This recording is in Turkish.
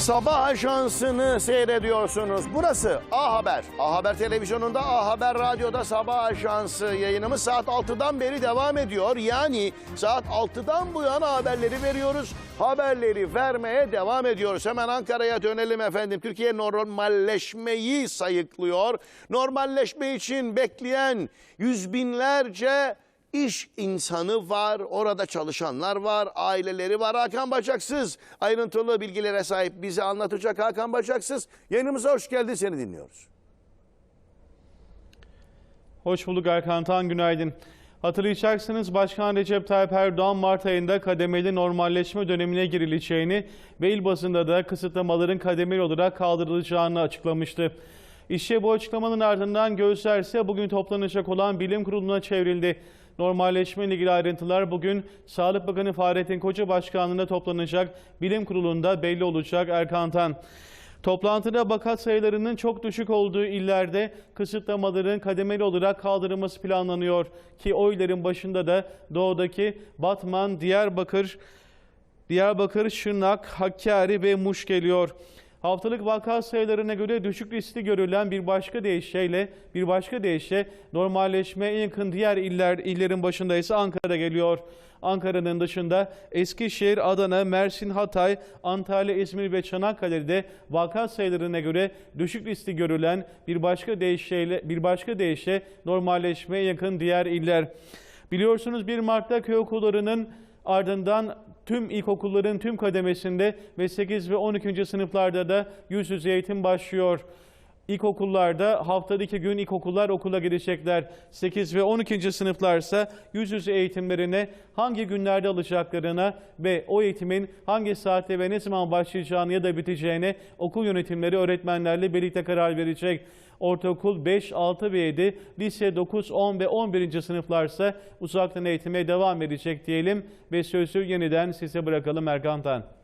Sabah ajansını seyrediyorsunuz. Burası A Haber. A Haber televizyonunda, A Haber radyoda sabah ajansı yayınımız saat 6'dan beri devam ediyor. Yani saat 6'dan bu yana haberleri veriyoruz. Haberleri vermeye devam ediyoruz. Hemen Ankara'ya dönelim efendim. Türkiye normalleşmeyi sayıklıyor. Normalleşme için bekleyen yüz binlerce İş insanı var, orada çalışanlar var, aileleri var. Hakan Bacaksız ayrıntılı bilgilere sahip bize anlatacak Hakan Bacaksız. Yayınımıza hoş geldin, seni dinliyoruz. Hoş bulduk Erkan Tan, günaydın. Hatırlayacaksınız Başkan Recep Tayyip Erdoğan Mart ayında kademeli normalleşme dönemine girileceğini ve il bazında da kısıtlamaların kademeli olarak kaldırılacağını açıklamıştı. İşe bu açıklamanın ardından gözler bugün toplanacak olan bilim kuruluna çevrildi. Normalleşme ile ilgili ayrıntılar bugün Sağlık Bakanı Fahrettin Koca Başkanlığı'nda toplanacak bilim kurulunda belli olacak Erkan Tan. Toplantıda vakat sayılarının çok düşük olduğu illerde kısıtlamaların kademeli olarak kaldırılması planlanıyor ki o illerin başında da doğudaki Batman, Diyarbakır, Diyarbakır, Şırnak, Hakkari ve Muş geliyor. Haftalık vaka sayılarına göre düşük riskli görülen bir başka deyişle bir başka deyişle normalleşmeye en yakın diğer iller illerin başında ise Ankara geliyor. Ankara'nın dışında Eskişehir, Adana, Mersin, Hatay, Antalya, İzmir ve Çanakkale'de vaka sayılarına göre düşük riskli görülen bir başka deyişle bir başka deyişle normalleşmeye yakın diğer iller. Biliyorsunuz 1 Mart'ta köy okullarının ardından tüm ilkokulların tüm kademesinde ve 8 ve 12. sınıflarda da yüz yüze eğitim başlıyor. İlkokullarda haftada iki gün ilkokullar okula gidecekler. 8 ve 12. sınıflar ise yüz yüze eğitimlerine hangi günlerde alacaklarına ve o eğitimin hangi saatte ve ne zaman başlayacağını ya da biteceğine okul yönetimleri öğretmenlerle birlikte karar verecek. Ortaokul 5, 6 ve 7, lise 9, 10 ve 11. sınıflarsa uzaktan eğitime devam edecek diyelim ve sözü yeniden size bırakalım Erkan Tan.